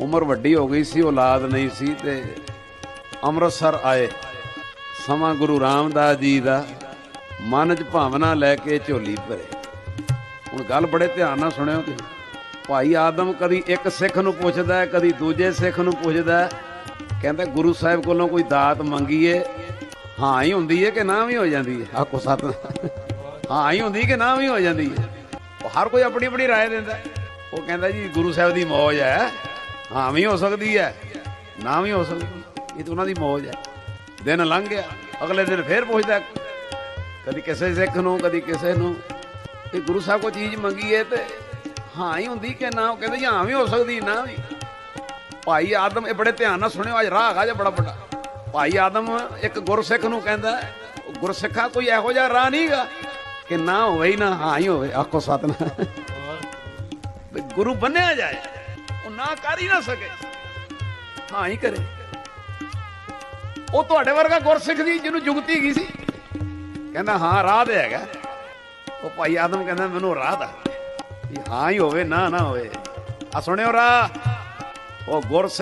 ਉਮਰ ਵੱਡੀ ਹੋ ਗਈ ਸੀ ਔਲਾਦ ਨਹੀਂ ਸੀ ਤੇ ਅੰਮ੍ਰਿਤਸਰ ਆਏ ਸਮਾਂ ਗੁਰੂ ਰਾਮਦਾਸ ਜੀ ਦਾ ਮਨ 'ਚ ਭਾਵਨਾ ਲੈ ਕੇ ਝੋਲੀ ਭਰੇ ਹੁਣ ਗੱਲ ਬੜੇ ਧਿਆਨ ਨਾਲ ਸੁਣਿਓ ਤੁਸੀਂ ਭਾਈ ਆਦਮ ਕਦੀ ਇੱਕ ਸਿੱਖ ਨੂੰ ਪੁੱਛਦਾ ਹੈ ਕਦੀ ਦੂਜੇ ਸਿੱਖ ਨੂੰ ਪੁੱਛਦਾ ਹੈ ਕਹਿੰਦਾ ਗੁਰੂ ਸਾਹਿਬ ਕੋਲੋਂ ਕੋਈ ਦਾਤ ਮੰਗੀਏ ਹਾਂ ਹੀ ਹੁੰਦੀ ਹੈ ਕਿ ਨਾ ਵੀ ਹੋ ਜਾਂਦੀ ਹੈ ਆਖੋ ਸਤ ਹਾਂ ਹੀ ਹੁੰਦੀ ਕਿ ਨਾ ਵੀ ਹੋ ਜਾਂਦੀ ਹੈ ਉਹ ਹਰ ਕੋਈ ਆਪਣੀ ਆਪਣੀ رائے ਦਿੰਦਾ ਹੈ। ਉਹ ਕਹਿੰਦਾ ਜੀ ਗੁਰੂ ਸਾਹਿਬ ਦੀ ਮੌਜ ਹੈ ਹਾਂ ਵੀ ਹੋ ਸਕਦੀ ਹੈ। ਨਾ ਵੀ ਹੋ ਸਕਦੀ ਇਹ ਤਾਂ ਉਹਨਾਂ ਦੀ ਮੌਜ ਹੈ। ਦਿਨ ਲੰਘ ਗਿਆ ਅਗਲੇ ਦਿਨ ਫੇਰ ਪੁੱਛਦਾ। ਕਦੀ ਕਿਸੇ ਸਿੱਖ ਨੂੰ ਕਦੀ ਕਿਸੇ ਨੂੰ ਇਹ ਗੁਰੂ ਸਾਹਿਬ ਕੋ ਚੀਜ਼ ਮੰਗੀ ਹੈ ਤੇ ਹਾਂ ਹੀ ਹੁੰਦੀ ਕਿ ਨਾ ਉਹ ਕਹਿੰਦੇ ਜੀ ਹਾਂ ਵੀ ਹੋ ਸਕਦੀ ਨਾ ਵੀ। ਭਾਈ ਆਦਮ ਇਹ ਬੜੇ ਧਿਆਨ ਨਾਲ ਸੁਣਿਓ ਅੱਜ ਰਾਹ ਹੈਗਾ ਜੇ ਬੜਾ ਵੱਡਾ। ਭਾਈ ਆਦਮ ਇੱਕ ਗੁਰਸਿੱਖ ਨੂੰ ਕਹਿੰਦਾ ਗੁਰਸਿੱਖਾ ਕੋਈ ਇਹੋ ਜਿਹਾ ਰਾਹ ਨਹੀਂਗਾ ਕਿ ਨਾ ਹੋਵੇ ਨਾ ਹਾਂ ਹੀ ਹੋਵੇ ਆਖੋ ਸਤਨਾਮ। ਵੀ ਗੁਰੂ ਬੰਨਿਆ ਜਾਏ। ਉਹ ਨਾ ਕਰ ਹੀ ਨਾ ਸਕੇ। ਹਾਂ, ਹੀ ਕਰੇ। ਉਹ ਤੁਹਾਡੇ ਵਰਗਾ ਗੁਰਸਿੱਖ ਦੀ ਜਿਹਨੂੰ ਜੁਗਤੀ ਗਈ ਸੀ। ਕਹਿੰਦਾ, ਹਾਂ, ਰਾਹ ਤੇ ਹੈਗਾ। ਉਹ ਭਾਈ ਆਦਮ ਕਹਿੰਦਾ, ਮੈਨੂੰ ਰਾਹ ਦਾ। ਹਾਂ ਹੀ ਹੋਵੇ, ਨਾ ਨਾ ਹੋਵੇ। ਆ ਸੁਣਿਓ ਰਾਹ। ਉਹ ਗੁਰਸਿੱਖ